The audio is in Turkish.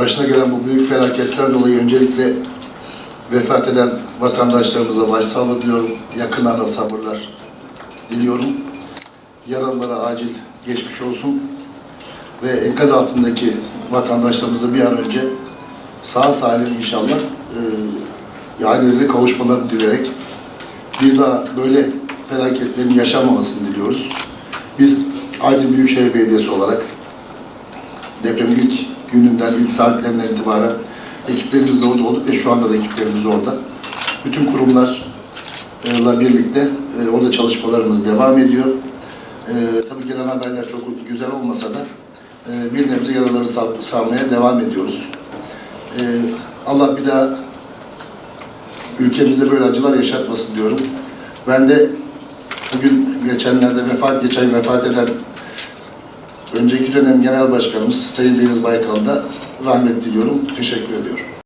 başına gelen bu büyük felaketler dolayı öncelikle vefat eden vatandaşlarımıza başsağlığı diliyorum. Yakınlara sabırlar diliyorum. Yaralılara acil geçmiş olsun. Ve enkaz altındaki vatandaşlarımıza bir an önce sağ salim inşallah e, ailelerine kavuşmalarını dileyerek bir daha böyle felaketlerin yaşanmamasını diliyoruz. Biz Aydın Büyükşehir Belediyesi olarak depremin ilk gününden, ilk saatlerinden itibaren ekiplerimiz de orada olduk ve şu anda da ekiplerimiz orada. Bütün kurumlarla birlikte e, orada çalışmalarımız devam ediyor. E, tabii gelen haberler çok güzel olmasa da e, bir nebze yaraları sar- sarmaya devam ediyoruz. Allah bir daha ülkemizde böyle acılar yaşatmasın diyorum. Ben de bugün geçenlerde vefat, geçen vefat eden önceki dönem genel başkanımız Sayın Deniz Baykal'da rahmet diliyorum. Teşekkür ediyorum.